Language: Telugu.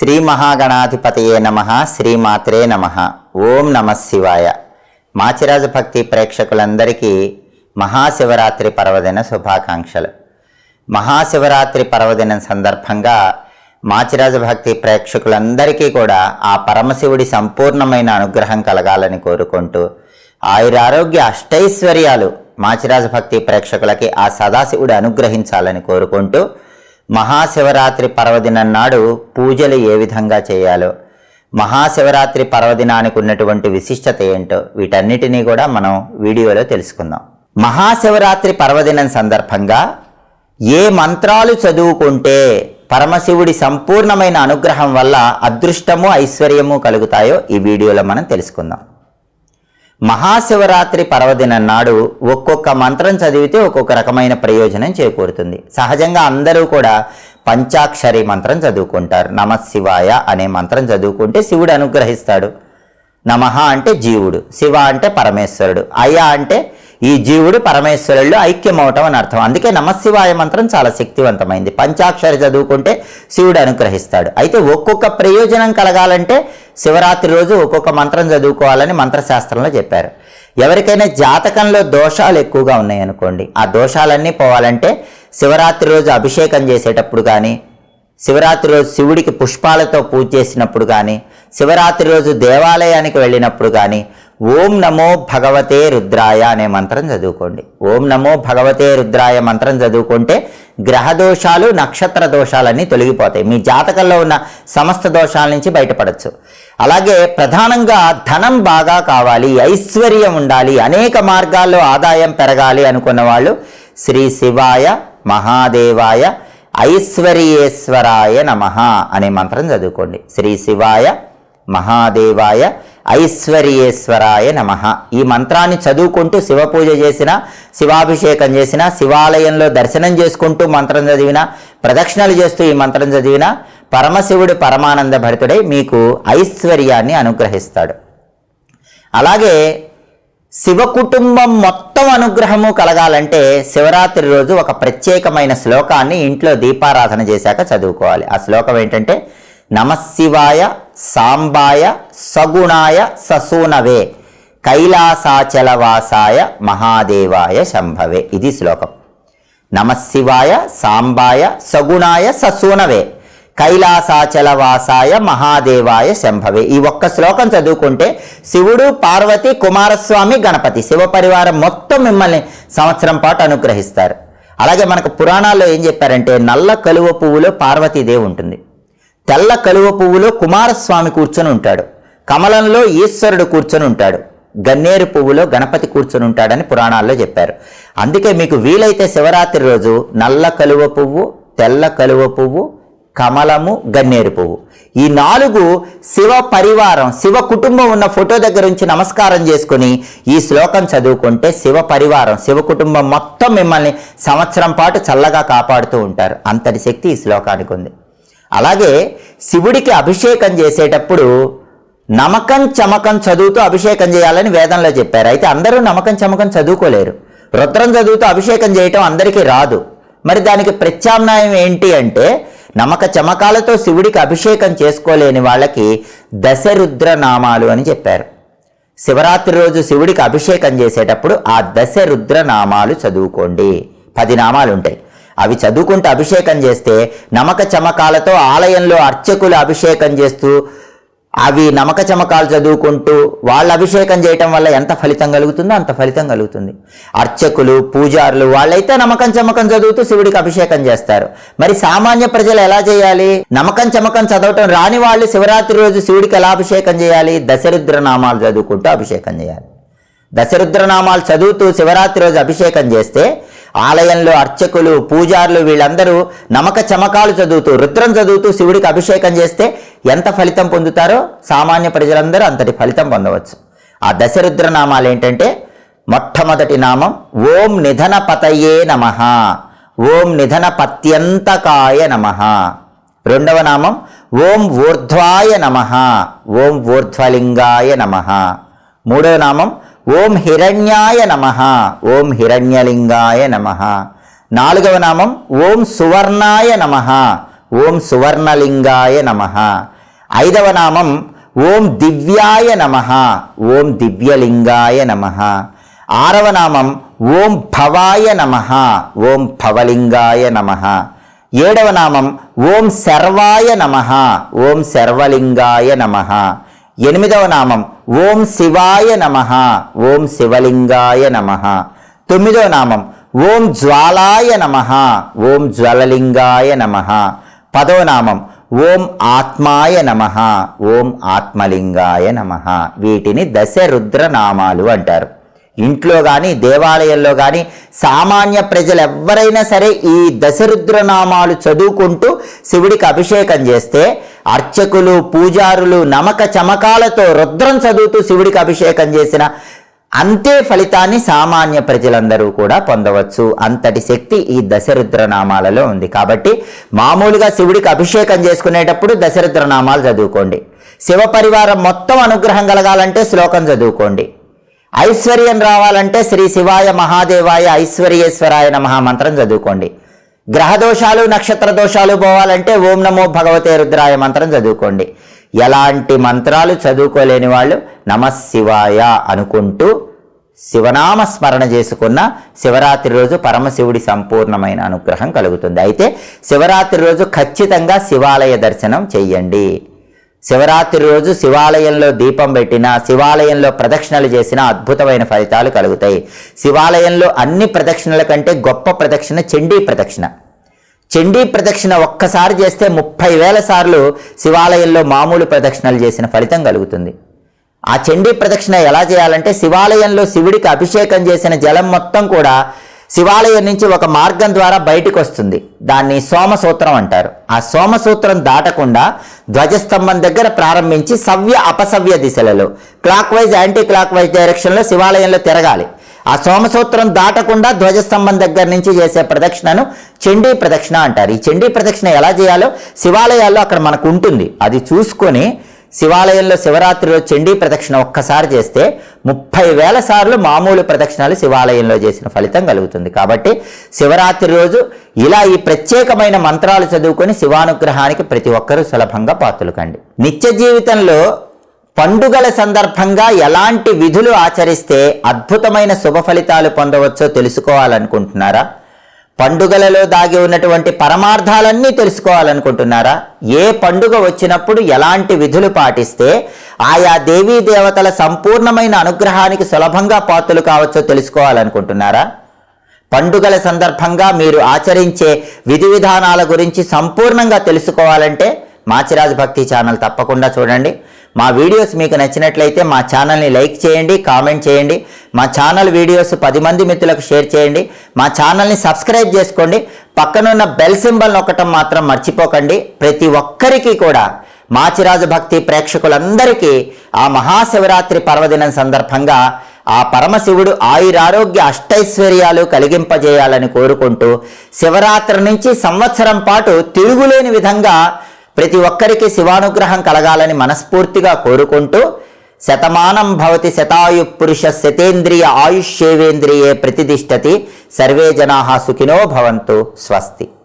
శ్రీ మహాగణాధిపతయే నమ శ్రీమాత్రే నమ. ఓం నమ శివాయ. మాచిరాజు భక్తి ప్రేక్షకులందరికీ మహాశివరాత్రి పర్వదిన శుభాకాంక్షలు. మహాశివరాత్రి పర్వదినం సందర్భంగా మాచిరాజు భక్తి ప్రేక్షకులందరికీ కూడా ఆ పరమశివుడి సంపూర్ణమైన అనుగ్రహం కలగాలని కోరుకుంటూ ఆయురారోగ్య అష్టైశ్వర్యాలు మాచిరాజు భక్తి ప్రేక్షకులకి ఆ సదాశివుడు అనుగ్రహించాలని కోరుకుంటూ మహాశివరాత్రి పర్వదినం నాడు పూజలు ఏ విధంగా చేయాలో. మహాశివరాత్రి పర్వదినానికి ఉన్నటువంటి విశిష్టత ఏంటో వీటన్నిటినీ కూడా మనం వీడియోలో తెలుసుకుందాం. మహాశివరాత్రి పర్వదినం సందర్భంగా ఏ మంత్రాలు చదువుకుంటే పరమశివుడి సంపూర్ణమైన అనుగ్రహం వల్ల అదృష్టము ఐశ్వర్యము కలుగుతాయో ఈ వీడియోలో మనం తెలుసుకుందాం. మహాశివరాత్రి పర్వదిన నాడు ఒక్కొక్క మంత్రం చదివితే ఒక్కొక్క రకమైన ప్రయోజనం చేకూరుతుంది. సహజంగా అందరూ కూడా పంచాక్షరి మంత్రం చదువుకుంటారు. నమ శివాయ అనే మంత్రం చదువుకుంటే శివుడు అనుగ్రహిస్తాడు. నమః అంటే జీవుడు శివ అంటే పరమేశ్వరుడు అయ అంటే ఈ జీవుడు పరమేశ్వరుడు ఐక్యమవటం అని అర్థం. అందుకే నమశివాయ మంత్రం చాలా శక్తివంతమైంది. పంచాక్షరి చదువుకుంటే శివుడు అనుగ్రహిస్తాడు. అయితే ఒక్కొక్క ప్రయోజనం కలగాలంటే శివరాత్రి రోజు ఒక్కొక్క మంత్రం చదువుకోవాలని మంత్రశాస్త్రంలో చెప్పారు. ఎవరికైనా జాతకంలో దోషాలు ఎక్కువగా ఉన్నాయనుకోండి. ఆ దోషాలన్నీ పోవాలంటే శివరాత్రి రోజు అభిషేకం చేసేటప్పుడు కానీ శివరాత్రి రోజు శివుడికి పుష్పాలతో పూజ చేసినప్పుడు కానీ శివరాత్రి రోజు దేవాలయానికి వెళ్ళినప్పుడు కానీ ఓం నమో భగవతే రుద్రాయ అనే మంత్రం చదువుకోండి. ఓం నమో భగవతే రుద్రాయ మంత్రం చదువుకుంటే గ్రహ దోషాలు నక్షత్ర దోషాలన్నీ తొలగిపోతాయి. మీ జాతకంలో ఉన్న సమస్త దోషాల నుంచి బయటపడచ్చు. అలాగే ప్రధానంగా ధనం బాగా కావాలి ఐశ్వర్యం ఉండాలి అనేక మార్గాల్లో ఆదాయం పెరగాలి అనుకున్న వాళ్ళు శ్రీ శివాయ మహాదేవాయ ఐశ్వర్యేశ్వరాయ నమ అనే మంత్రం చదువుకోండి. శ్రీ శివాయ మహాదేవాయ ఐశ్వర్యేశ్వరాయ నమ. ఈ మంత్రాన్ని చదువుకుంటూ శివ పూజ చేసిన శివాభిషేకం చేసిన శివాలయంలో దర్శనం చేసుకుంటూ మంత్రం చదివిన ప్రదక్షిణలు చేస్తూ ఈ మంత్రం చదివిన పరమశివుడు పరమానంద భరితుడై మీకు ఐశ్వర్యాన్ని అనుగ్రహిస్తాడు. అలాగే శివ కుటుంబం మొత్తం అనుగ్రహము కలగాలంటే శివరాత్రి రోజు ఒక ప్రత్యేకమైన శ్లోకాన్ని ఇంట్లో దీపారాధన చేశాక చదువుకోవాలి. ఆ శ్లోకం ఏంటంటే నమశివాయ సాంబాయ సగుణాయ ససూనవే కైలాసాచలవాసాయ మహాదేవాయ శంభవే. ఇది శ్లోకం. నమశివాయ సాంబాయ సగుణాయ ససూనవే కైలాసాచలవాసాయ మహాదేవాయ శంభవే. ఈ ఒక్క శ్లోకం చదువుకుంటే శివుడు పార్వతి కుమారస్వామి గణపతి శివ పరివారం మొత్తం మిమ్మల్ని సంవత్సరం పాటు అనుగ్రహిస్తారు. అలాగే మనకు పురాణాల్లో ఏం చెప్పారంటే నల్ల కలువ పువ్వులో పార్వతీదేవి ఉంటుంది. తెల్ల కలువ పువ్వులో కుమారస్వామి కూర్చొని ఉంటాడు. కమలంలో ఈశ్వరుడు కూర్చొని ఉంటాడు. గన్నేరు పువ్వులో గణపతి కూర్చొని ఉంటాడని పురాణాల్లో చెప్పారు. అందుకే మీకు వీలైతే శివరాత్రి రోజు నల్ల కలువ పువ్వు తెల్ల కలువ పువ్వు కమలము గన్నేరు పువ్వు. ఈ నాలుగు శివ పరివారం శివ కుటుంబం ఉన్న ఫోటో దగ్గర నుంచి నమస్కారం చేసుకుని ఈ శ్లోకం చదువుకుంటే శివ పరివారం శివ కుటుంబం మొత్తం మిమ్మల్ని సంవత్సరం పాటు చల్లగా కాపాడుతూ ఉంటారు. అంతటి శక్తి ఈ శ్లోకానికి ఉంది. అలాగే శివుడికి అభిషేకం చేసేటప్పుడు నమకం చమకం చదువుతూ అభిషేకం చేయాలని వేదంలో చెప్పారు. అయితే అందరూ నమకం చమకం చదువుకోలేరు. రుద్రం చదువుతూ అభిషేకం చేయటం అందరికీ రాదు. మరి దానికి ప్రత్యామ్నాయం ఏంటి అంటే నమక చమకాలతో శివుడికి అభిషేకం చేసుకోలేని వాళ్ళకి దశరుద్ర నామాలు అని చెప్పారు. శివరాత్రి రోజు శివుడికి అభిషేకం చేసేటప్పుడు ఆ దశరుద్ర నామాలు చదువుకోండి. పది నామాలు ఉంటాయి. అవి చదువుకుంటూ అభిషేకం చేస్తే నమక చమకాలతో ఆలయంలో అర్చకులు అభిషేకం చేస్తూ అవి నమక చమకాలు చదువుకుంటూ వాళ్ళ అభిషేకం చేయటం వల్ల ఎంత ఫలితం కలుగుతుందో అంత ఫలితం కలుగుతుంది. అర్చకులు పూజారులు వాళ్ళైతే నమకం చమకం చదువుతూ శివుడికి అభిషేకం చేస్తారు. మరి సామాన్య ప్రజలు ఎలా చేయాలి? నమకం చమకం చదవటం రాని వాళ్ళు శివరాత్రి రోజు శివుడికి ఎలా అభిషేకం చేయాలి? దశరుద్ర నామాలు చదువుకుంటూ అభిషేకం చేయాలి. దశరుద్రనామాలు చదువుతూ శివరాత్రి రోజు అభిషేకం చేస్తే ఆలయంలో అర్చకులు పూజారులు వీళ్ళందరూ నమక చమకాలు చదువుతూ రుద్రం చదువుతూ శివుడికి అభిషేకం చేస్తే ఎంత ఫలితం పొందుతారో సామాన్య ప్రజలందరూ అంతటి ఫలితం పొందవచ్చు. ఆ దశరుద్ర నామాలు ఏంటంటే మొట్టమొదటి నామం ఓం నిధన పతయే నమ. ఓం నిధన పత్యంతకాయ నమ. రెండవ నామం ఓం ఊర్ధ్వాయ నమ. ఓం ఊర్ధ్వలింగాయ నమ. మూడవ నామం ఓం హిరణ్యాయ నమ ఓం హిరణ్యలింగాయ నమ నాలుగవ నామం ఓం సువర్ణాయ నమ ఓం సువర్ణలింగాయ నమ ఐదవ నామం ఓం దివ్యాయ నమ ఓం దివ్యలింగాయ నమ ఆరవ నామం ఓం భవాయ నమ ఓం భవలింగాయ నమ ఏడవ నామం ఓం శర్వాయ నమ ఓం శర్వలింగాయ నమ ఎనిమిదవ నామం. ఓం శివాయ నమ. ఓం శివలింగాయ నమ. తొమ్మిదవ నామం. ఓం జ్వాలాయ నమ. ఓం జ్వలలింగాయ నమ. పదవ నామం. ఓం ఆత్మాయ నమ. ఓం ఆత్మలింగాయ నమ. వీటిని దశరుద్ర నామాలు అంటారు. ఇంట్లో కానీ దేవాలయంలో కానీ సామాన్య ప్రజలు ఎవరైనా సరే ఈ దశరుద్ర నామాలు చదువుకుంటూ శివుడికి అభిషేకం చేస్తే అర్చకులు పూజారులు నమక చమకాలతో రుద్రం చదువుతూ శివుడికి అభిషేకం చేసిన అంతే ఫలితాన్ని సామాన్య ప్రజలందరూ కూడా పొందవచ్చు. అంతటి శక్తి ఈ దశరుద్ర నామాలలో ఉంది. కాబట్టి మామూలుగా శివుడికి అభిషేకం చేసుకునేటప్పుడు దశరుద్ర నామాలు చదువుకోండి. శివ పరివారం మొత్తం అనుగ్రహం కలగాలంటే శ్లోకం చదువుకోండి. ఐశ్వర్యం రావాలంటే శ్రీ శివాయ మహాదేవాయ ఐశ్వర్యేశ్వరాయ మహామంత్రం మంత్రం చదువుకోండి. గ్రహ దోషాలు నక్షత్ర దోషాలు పోవాలంటే ఓం నమో భగవతే రుద్రాయ మంత్రం చదువుకోండి. ఎలాంటి మంత్రాలు చదువుకోలేని వాళ్ళు నమశివాయ అనుకుంటూ శివనామ స్మరణ చేసుకున్న శివరాత్రి రోజు పరమశివుడి సంపూర్ణమైన అనుగ్రహం కలుగుతుంది. అయితే శివరాత్రి రోజు ఖచ్చితంగా శివాలయ దర్శనం చెయ్యండి. శివరాత్రి రోజు శివాలయంలో దీపం పెట్టిన శివాలయంలో ప్రదక్షిణలు చేసిన అద్భుతమైన ఫలితాలు కలుగుతాయి. శివాలయంలో అన్ని ప్రదక్షిణల కంటే గొప్ప ప్రదక్షిణ చండీ ప్రదక్షిణ. చండీ ప్రదక్షిణ ఒక్కసారి చేస్తే ముప్పై వేల సార్లు శివాలయంలో మామూలు ప్రదక్షిణలు చేసిన ఫలితం కలుగుతుంది. ఆ చండీ ప్రదక్షిణ ఎలా చేయాలంటే శివాలయంలో శివుడికి అభిషేకం చేసిన జలం మొత్తం కూడా శివాలయం నుంచి ఒక మార్గం ద్వారా బయటకు వస్తుంది. దాన్ని సోమసూత్రం అంటారు. ఆ సోమసూత్రం దాటకుండా ధ్వజస్తంభం దగ్గర ప్రారంభించి సవ్య అపసవ్య దిశలలో clockwise anti clock wise డైరెక్షన్లో శివాలయంలో తిరగాలి. ఆ సోమసూత్రం దాటకుండా ధ్వజస్తంభం దగ్గర నుంచి చేసే ప్రదక్షిణను చండీ ప్రదక్షిణ అంటారు. ఈ చండీ ప్రదక్షిణ ఎలా చేయాలో శివాలయాల్లో అక్కడ మనకు ఉంటుంది. అది చూసుకొని శివాలయంలో శివరాత్రి రోజు చండీ ప్రదక్షిణ ఒక్కసారి చేస్తే ముప్పై వేల సార్లు మామూలు ప్రదక్షిణాలు శివాలయంలో చేసిన ఫలితం కలుగుతుంది. కాబట్టి శివరాత్రి రోజు ఇలా ఈ ప్రత్యేకమైన మంత్రాలు చదువుకొని శివానుగ్రహానికి ప్రతి ఒక్కరూ సులభంగా పాత్రలు కండి నిత్య జీవితంలో పండుగల సందర్భంగా ఎలాంటి విధులు ఆచరిస్తే అద్భుతమైన శుభ ఫలితాలు పొందవచ్చో తెలుసుకోవాలనుకుంటున్నారా? పండుగలలో దాగి ఉన్నటువంటి పరమార్థాలన్నీ తెలుసుకోవాలనుకుంటున్నారా? ఏ పండుగ వచ్చినప్పుడు ఎలాంటి విధులు పాటిస్తే ఆయా దేవీ దేవతల సంపూర్ణమైన అనుగ్రహానికి సులభంగా పాత్రలు కావచ్చో తెలుసుకోవాలనుకుంటున్నారా? పండుగల సందర్భంగా మీరు ఆచరించే విధి విధానాల గురించి సంపూర్ణంగా తెలుసుకోవాలంటే మాచిరాజ్ భక్తి ఛానల్ తప్పకుండా చూడండి. మా వీడియోస్ మీకు నచ్చినట్లయితే మా ఛానల్ని లైక్ చేయండి కామెంట్ చేయండి. మా ఛానల్ వీడియోస్ పది మంది మిత్రులకు షేర్ చేయండి. మా ఛానల్ని సబ్స్క్రైబ్ చేసుకోండి. పక్కనున్న బెల్ సింబల్ నొక్కటం మాత్రం మర్చిపోకండి. ప్రతి ఒక్కరికి కూడా మాచిరాజు భక్తి ప్రేక్షకులందరికీ ఆ మహాశివరాత్రి పర్వదినం సందర్భంగా ఆ పరమశివుడు ఆయురారోగ్య అష్టైశ్వర్యాలు కలిగింపజేయాలని కోరుకుంటూ శివరాత్రి నుంచి సంవత్సరం పాటు తిరుగులేని విధంగా ప్రతి ఒక్కరికి శివానుగ్రహం కలగాలని మనస్ఫూర్తిగా కోరుకుంటూ శతమానం భవతి శతాయు పురుష శతేంద్రియ ఆయుష్యేవేంద్రియే ప్రతిదిష్టతి సర్వే జనా సుఖినో భవంతు. స్వస్తి.